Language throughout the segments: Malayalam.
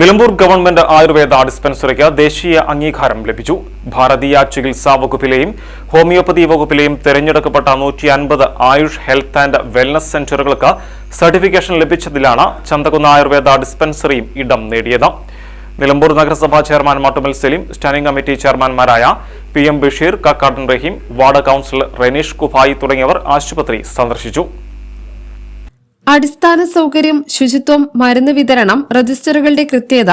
Nilambur government Ayurveda ഡിസ്പെൻസറിക്ക് ദേശീയ അംഗീകാരം ലഭിച്ചു. ഭാരതീയ ചികിത്സാ വകുപ്പിലെയും ഹോമിയോപ്പതി വകുപ്പിലെയും തിരഞ്ഞെടുക്കപ്പെട്ട നൂറ്റി അൻപത് ആയുഷ് ഹെൽത്ത് ആൻഡ് വെൽനസ് സെന്ററുകൾക്ക് സർട്ടിഫിക്കേഷൻ ലഭിച്ചതിലാണ് ചന്തകുന്ന് ആയുർവേദ ഡിസ്പെൻസറിയും ഇടം നേടിയത്. നിലമ്പൂർ നഗരസഭാ chairman Mattummal Saleem standing committee ചെയർമാൻമാരായ P M Basheer Kakkadan Raheem ward councillor Renish Kufai തുടങ്ങിയവർ ആശുപത്രി സന്ദർശിച്ചു. അടിസ്ഥാന സൗകര്യം ശുചിത്വം മരുന്ന് വിതരണം രജിസ്റ്ററുകളുടെ കൃത്യത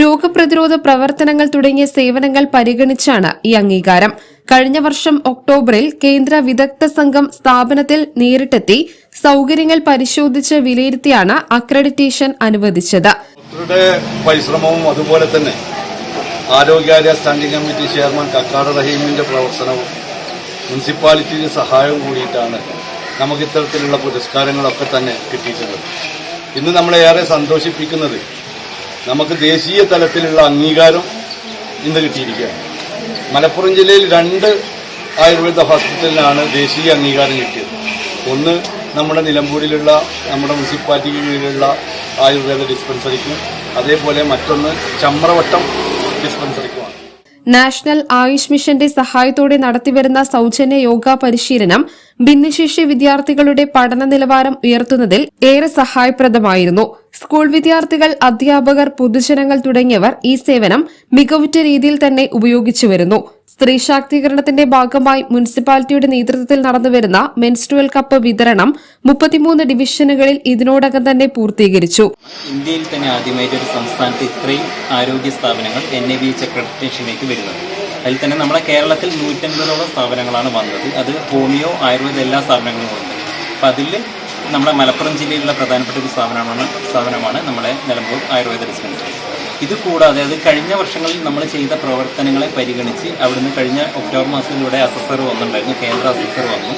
രോഗപ്രതിരോധ പ്രവർത്തനങ്ങൾ തുടങ്ങിയ സേവനങ്ങൾ പരിഗണിച്ചാണ് ഈ അംഗീകാരം. കഴിഞ്ഞ വർഷം ഒക്ടോബറിൽ കേന്ദ്ര വിദഗ്ധ സംഘം സ്ഥാപനത്തിൽ നേരിട്ടെത്തി സൗകര്യങ്ങൾ പരിശോധിച്ച് വിലയിരുത്തിയാണ് അക്രഡിറ്റേഷൻ അനുവദിച്ചത്. പരിശ്രമവും അതുപോലെ തന്നെ ആരോഗ്യാലയ സ്റ്റാൻഡിംഗ് കമ്മിറ്റി ചെയർമാൻ കക്കാട് റഹീമിന്റെ പ്രവർത്തനവും മുനിസിപ്പാലിറ്റിയുടെ സഹായവും കൂടിയിട്ടാണ് നമുക്ക് ഇത്തരത്തിലുള്ള പുരസ്കാരങ്ങളൊക്കെ തന്നെ കിട്ടിയിട്ടുള്ളത് ഇന്ന് നമ്മളെ ഏറെ സന്തോഷിപ്പിക്കുന്നത് നമുക്ക് ദേശീയ തലത്തിലുള്ള അംഗീകാരം ഇന്ന് കിട്ടിയിരിക്കുകയാണ്. മലപ്പുറം ജില്ലയിൽ രണ്ട് ആയുർവേദ ഹോസ്പിറ്റലിനാണ് ദേശീയ അംഗീകാരം കിട്ടിയത്. ഒന്ന് നമ്മുടെ നിലമ്പൂരിലുള്ള നമ്മുടെ മുനിസിപ്പാലിറ്റിക്ക് കീഴിലുള്ള ആയുർവേദ ഡിസ്പെൻസറിക്കും അതേപോലെ മറ്റൊന്ന് ചമ്രവട്ടം ഡിസ്പെൻസറിക്കുമാണ് നാഷണൽ ആയുഷ് മിഷന്റെ സഹായത്തോടെ നടത്തിവരുന്ന സൌജന്യ യോഗ പരിശീലനം ഭിന്നശേഷി വിദ്യാർത്ഥികളുടെ പഠന നിലവാരം ഉയർത്തുന്നതിൽ ഏറെ സഹായപ്രദമായിരുന്നു. സ്കൂൾ വിദ്യാർത്ഥികൾ അധ്യാപകർ പൊതുജനങ്ങൾ തുടങ്ങിയവർ ഈ സേവനം മികവുറ്റ രീതിയിൽ തന്നെ ഉപയോഗിച്ചു വരുന്നു സ്ത്രീ ശാക്തീകരണത്തിന്റെ ഭാഗമായി മുനിസിപ്പാലിറ്റിയുടെ നേതൃത്വത്തിൽ നടന്നുവരുന്ന മെൻസ്ട്രുവൽ കപ്പ് വിതരണം മുപ്പത്തിമൂന്ന് ഡിവിഷനുകളിൽ ഇതിനോടകം തന്നെ പൂർത്തീകരിച്ചു. ഇന്ത്യയിൽ തന്നെ ആദ്യമായിട്ട് ഒരു സംസ്ഥാനത്ത് ഇത്രയും ആരോഗ്യ സ്ഥാപനങ്ങൾ എൻ എ ബി എച്ച് വരുന്നത്. അതിൽ തന്നെ നമ്മുടെ കേരളത്തിൽ നൂറ്റൻപതോളം സ്ഥാപനങ്ങളാണ് വന്നത്. അത് ഹോമിയോ ആയുർവേദ എല്ലാ സ്ഥാപനങ്ങളും ഉണ്ട്. അപ്പം അതിൽ നമ്മുടെ മലപ്പുറം ജില്ലയിലുള്ള പ്രധാനപ്പെട്ട ഒരു സ്ഥാപനമാണ് സ്ഥാപനമാണ് നമ്മുടെ നിലമ്പൂർ ആയുർവേദ ഡിസ്പെൻസറി ഇത് കൂടാതെ അത് കഴിഞ്ഞ വർഷങ്ങളിൽ നമ്മൾ ചെയ്ത പ്രവർത്തനങ്ങളെ പരിഗണിച്ച് അവിടുന്ന് കഴിഞ്ഞ ഒക്ടോബർ മാസത്തിൽ ഇവിടെ അസസർ വന്നിട്ടുണ്ടായിരുന്നു കേന്ദ്ര അസസർ വന്നു.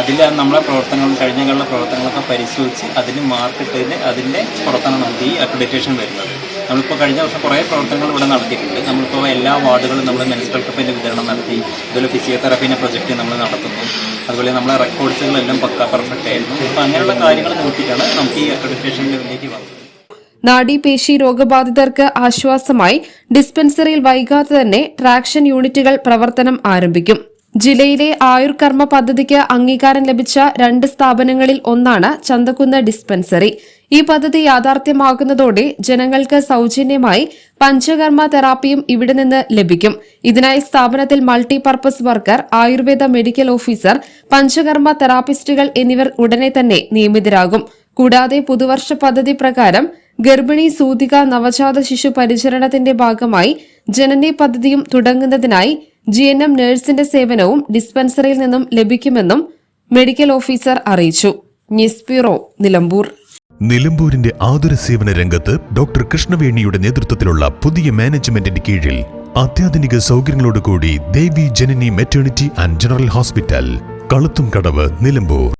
അതിൽ നമ്മളെ പ്രവർത്തനങ്ങൾ കഴിഞ്ഞ കാല പ്രവർത്തനങ്ങളൊക്കെ പരിശോധിച്ച് അതിന് മാർക്കിട്ടതിന് അതിന്റെ പുറത്താണ് നമുക്ക് ഈ അക്രഡിറ്റേഷൻ വരുന്നത്. നമ്മളിപ്പോൾ കഴിഞ്ഞ വർഷം കുറേ പ്രവർത്തനങ്ങൾ ഇവിടെ നടത്തിയിട്ടുണ്ട്. നമ്മളിപ്പോൾ എല്ലാ വാർഡുകളും നമ്മൾ മെൻസ്ട്രൽ കപ്പിന്റെ വിതരണം നടത്തി അതുപോലെ ഫിസിയോതെറാപ്പീന്റെ പ്രൊജക്റ്റ് നമ്മൾ നടത്തുന്നു. അതുപോലെ നമ്മളെ റെക്കോർഡ്സുകളെല്ലാം പക്ക പെർഫെക്റ്റ് ആയിരുന്നു. അപ്പോൾ അങ്ങനെയുള്ള കാര്യങ്ങൾ നോക്കിയിട്ടാണ് നമുക്ക് ഈ അക്രഡിറ്റേഷൻ ലെവലിലേക്ക് വന്നത്. നാഡീപേശി രോഗബാധിതർക്ക് ആശ്വാസമായി ഡിസ്പെൻസറിയിൽ വൈകാതെ തന്നെ ട്രാക്ഷൻ യൂണിറ്റുകൾ പ്രവർത്തനം ആരംഭിക്കും. ജില്ലയിലെ ആയുർകർമ്മ പദ്ധതിക്ക് അംഗീകാരം ലഭിച്ച രണ്ട് സ്ഥാപനങ്ങളിൽ ഒന്നാണ് ചന്തക്കുന്ന് ഡിസ്പെൻസറി. ഈ പദ്ധതി യാഥാർത്ഥ്യമാകുന്നതോടെ ജനങ്ങൾക്ക് സൗജന്യമായി പഞ്ചകർമ്മ തെറാപ്പിയും ഇവിടെ നിന്ന് ലഭിക്കും. ഇതിനായി സ്ഥാപനത്തിൽ multipurpose worker Ayurveda medical officer panchakarma തെറാപ്പിസ്റ്റുകൾ എന്നിവർ ഉടനെ തന്നെ നിയമിതരാകും. കൂടാതെ പുതുവർഷ പദ്ധതി പ്രകാരം ഗർഭിണി സൂതിക നവജാത ശിശു പരിചരണത്തിന്റെ ഭാഗമായി ജനനി പദ്ധതിയും തുടങ്ങുന്നതിനായി ജി എൻ എം നഴ്സിന്റെ സേവനവും ഡിസ്പെൻസറിയിൽ നിന്നും ലഭിക്കുമെന്നും മെഡിക്കൽ ഓഫീസർ അറിയിച്ചു. News bureau Nilambur. നിലമ്പൂരിന്റെ ആതുര സേവന രംഗത്ത് ഡോക്ടർ കൃഷ്ണവേണിയുടെ നേതൃത്വത്തിലുള്ള പുതിയ മാനേജ്മെന്റിന്റെ കീഴിൽ അത്യാധുനിക സൗകര്യങ്ങളോടുകൂടി Devi Janani maternity and general hospital Kaluthumkadavu Nilambur.